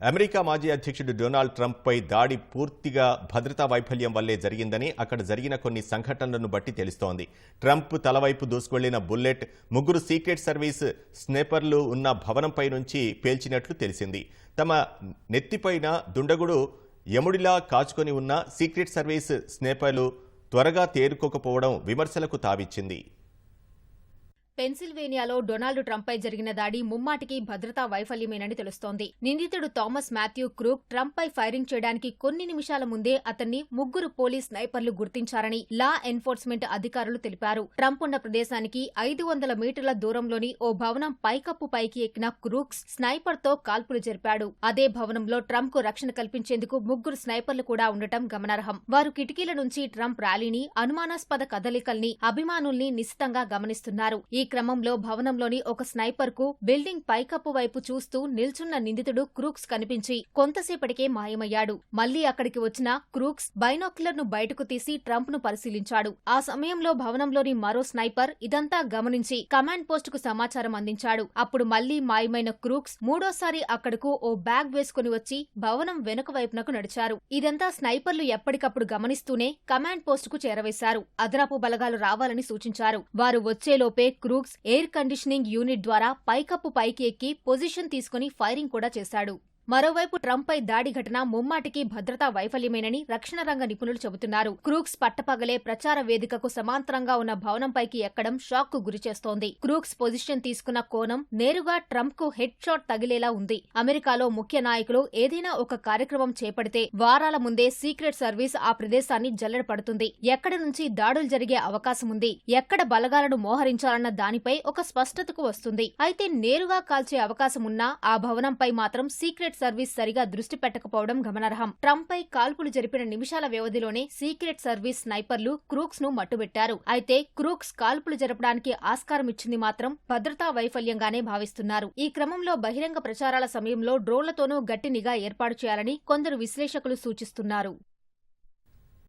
America మాజీ అధ్యక్షుడు Donald ట్రంప్పై దాడి పూర్తిగా భద్రతా వైఫల్యం వల్లే జరిగిందని అక్కడ జరిగిన కొన్ని సంఘటనలను బట్టి తెలుస్తోంది. ట్రంప్ తలవైపు దూసుకెళ్ళిన బుల్లెట్ ముగ్గురు సీక్రెట్ సర్వీస్ స్నేపర్లు ఉన్న భవనంపై నుంచి పేల్చినట్లు తెలిసింది. తమ నెత్తిపైన దుండగుడు యముడిలా కాచుకొని ఉన్న సీక్రెట్ సర్వీస్ స్నేపర్లు త్వరగా తేరుకోకపోవడం విమర్శలకు తావిచ్చింది. పెన్సిల్వేనియాలో డొనాల్డ్ ట్రంప్పై జరిగిన దాడి ముమ్మాటికి భద్రతా వైఫల్యమేనని తెలుస్తోంది. నిందితుడు థామస్ మాథ్యూ క్రూక్ ట్రంప్పై ఫైరింగ్ చేయడానికి కొన్ని నిమిషాల ముందే అతన్ని ముగ్గురు పోలీస్ స్నైపర్లు గుర్తించారని లా ఎన్ఫోర్స్మెంట్ అధికారులు తెలిపారు. ట్రంప్ ఉన్న ప్రదేశానికి ఐదు వందల మీటర్ల దూరంలోని ఓ భవనం పైకప్పు పైకి ఎక్కిన క్రూక్స్ స్నైపర్తో కాల్పులు జరిపాడు. అదే భవనంలో ట్రంప్కు రక్షణ కల్పించేందుకు ముగ్గురు స్నైపర్లు కూడా ఉండటం గమనార్హం. వారు కిటికీల నుంచి ట్రంప్ ర్యాలీని అనుమానాస్పద కదలికల్ని అభిమానుల్ని నిశితంగా గమనిస్తున్నారు. ఈ క్రమంలో భవనంలోని ఒక స్నైపర్కు బిల్డింగ్ పైకప్పు వైపు చూస్తూ నిల్చున్న నిందితుడు క్రూక్స్ కనిపించి కొంతసేపటికే మాయమయ్యాడు. మళ్ళీ అక్కడికి వచ్చిన క్రూక్స్ బైనాక్యులర్ను బయటకు తీసి ట్రంప్ను పరిశీలించాడు. ఆ సమయంలో భవనంలోని మరో స్నైపర్ ఇదంతా గమనించి కమాండ్ పోస్ట్కు సమాచారం అందించాడు. అప్పుడు మళ్ళీ మాయమైన క్రూక్స్ మూడోసారి అక్కడకు ఓ బ్యాగ్ వేసుకుని వచ్చి భవనం వెనుక వైపునకు నడిచారు. ఇదంతా స్నైపర్లు ఎప్పటికప్పుడు గమనిస్తూనే కమాండ్ పోస్ట్కు చేరవేశారు. అదనపు బలగాలు రావాలని సూచించారు. వారు వచ్చేలోపే బ్రూక్స్ ఎయిర్ కండిషనింగ్ యూనిట్ ద్వారా పైకప్పు పైకి ఎక్కి పొజిషన్ తీసుకుని ఫైరింగ్ కూడా చేశాడు. మరోవైపు ట్రంప్పై దాడి ఘటన ముమ్మాటికి భద్రతా వైఫల్యమేనని రక్షణ రంగ నిపుణులు చెబుతున్నారు. క్రూక్స్ పట్టపగలే ప్రచార వేదికకు సమాంతరంగా ఉన్న భవనంపైకి ఎక్కడం షాక్కు గురిచేస్తోంది క్రూక్స్ పొజిషన్ తీసుకున్న కోణం నేరుగా ట్రంప్కు హెడ్ షాట్ తగిలేలా ఉంది. అమెరికాలో ముఖ్య నాయకులు ఏదైనా ఒక కార్యక్రమం చేపడితే వారాల ముందే సీక్రెట్ సర్వీస్ ఆ ప్రదేశాన్ని జల్లెడ పడుతుంది. ఎక్కడి నుంచి దాడులు జరిగే అవకాశం ఉంది. ఎక్కడ బలగాలను మోహరించాలన్న దానిపై ఒక స్పష్టతకు వస్తుంది. అయితే నేరుగా కాల్చే అవకాశమున్నా ఆ భవనంపై మాత్రం సీక్రెట్ సీక్రెట్ సర్వీస్ సరిగా దృష్టి పెట్టకపోవడం గమనార్హం. ట్రంప్ పై కాల్పులు జరిపిన నిమిషాల వ్యవధిలోనే సీక్రెట్ సర్వీస్ స్నైపర్లు క్రూక్స్ను మట్టుబెట్టారు. అయితే క్రూక్స్ కాల్పులు జరపడానికి ఆస్కారం ఇచ్చింది మాత్రం భద్రతా వైఫల్యంగానే భావిస్తున్నారు. ఈ క్రమంలో బహిరంగ ప్రచారాల సమయంలో డ్రోన్లతోనూ గట్టి నిఘా ఏర్పాటు చేయాలని కొందరు విశ్లేషకులు సూచిస్తున్నారు.